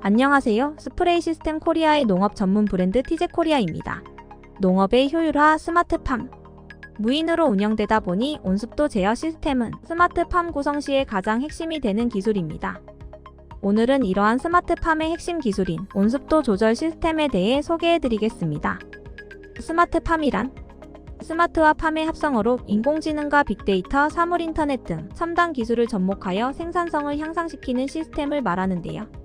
안녕하세요. 스프레이 시스템 코리아의 농업 전문 브랜드 티제 코리아입니다. 농업의 효율화 스마트팜. 무인으로 운영되다 보니 온습도 제어 시스템은 스마트팜 구성 시의 가장 핵심이 되는 기술입니다. 오늘은 이러한 스마트팜의 핵심 기술인 온습도 조절 시스템에 대해 소개해 드리겠습니다. 스마트팜이란 스마트와 팜의 합성어로 인공지능과 빅데이터, 사물 인터넷 등 첨단 기술을 접목하여 생산성을 향상시키는 시스템을 말하는데요.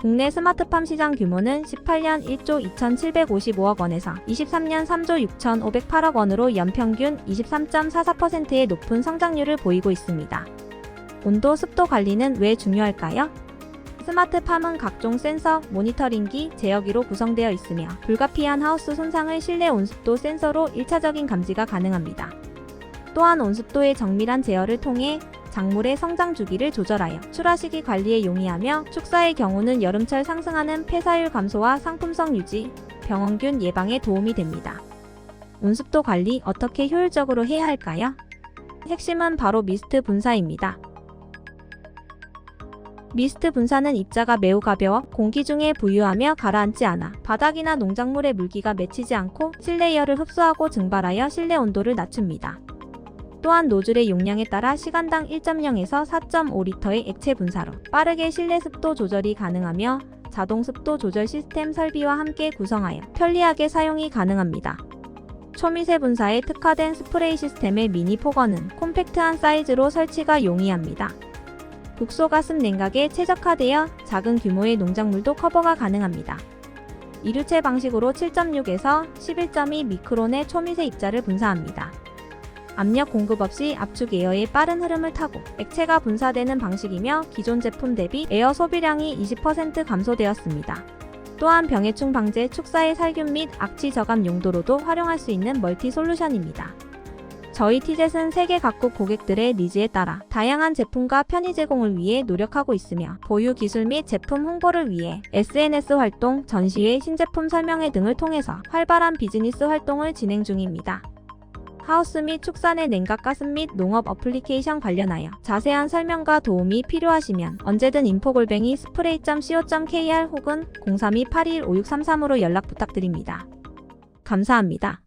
국내 스마트팜 시장 규모는 18년 1조 2,755억 원에서 23년 3조 6,508억 원으로 연평균 23.44%의 높은 성장률을 보이고 있습니다. 온도, 습도 관리는 왜 중요할까요? 스마트팜은 각종 센서, 모니터링기, 제어기로 구성되어 있으며 불가피한 하우스 손상을 실내 온습도 센서로 1차적인 감지가 가능합니다. 또한 온습도의 정밀한 제어를 통해 작물의 성장 주기를 조절하여 출하 시기 관리에 용이하며 축사의 경우는 여름철 상승하는 폐사율 감소와 상품성 유지, 병원균 예방에 도움이 됩니다. 온습도 관리 어떻게 효율적으로 해야 할까요? 핵심은 바로 미스트 분사입니다. 미스트 분사는 입자가 매우 가벼워 공기 중에 부유하며 가라앉지 않아 바닥이나 농작물의 물기가 맺히지 않고 실내 열을 흡수하고 증발하여 실내 온도를 낮춥니다. 또한 노즐의 용량에 따라 시간당 1.0에서 4.5리터의 액체 분사로 빠르게 실내 습도 조절이 가능하며 자동 습도 조절 시스템 설비와 함께 구성하여 편리하게 사용이 가능합니다. 초미세 분사에 특화된 스프레이 시스템의 미니 포건은 콤팩트한 사이즈로 설치가 용이합니다. 국소 가습 냉각에 최적화되어 작은 규모의 농작물도 커버가 가능합니다. 이류체 방식으로 7.6에서 11.2 미크론의 초미세 입자를 분사합니다. 압력 공급 없이 압축 에어의 빠른 흐름을 타고 액체가 분사되는 방식이며 기존 제품 대비 에어 소비량이 20% 감소되었습니다. 또한 병해충 방제, 축사의 살균 및 악취 저감 용도로도 활용할 수 있는 멀티 솔루션입니다. 저희 티젯은 세계 각국 고객들의 니즈에 따라 다양한 제품과 편의 제공을 위해 노력하고 있으며 보유 기술 및 제품 홍보를 위해 SNS 활동, 전시회, 신제품 설명회 등을 통해서 활발한 비즈니스 활동을 진행 중입니다. 하우스 및 축산의 냉각 가습 및 농업 어플리케이션 관련하여 자세한 설명과 도움이 필요하시면 언제든 인포골뱅이 스프레이.co.kr 혹은 032-815633으로 연락 부탁드립니다. 감사합니다.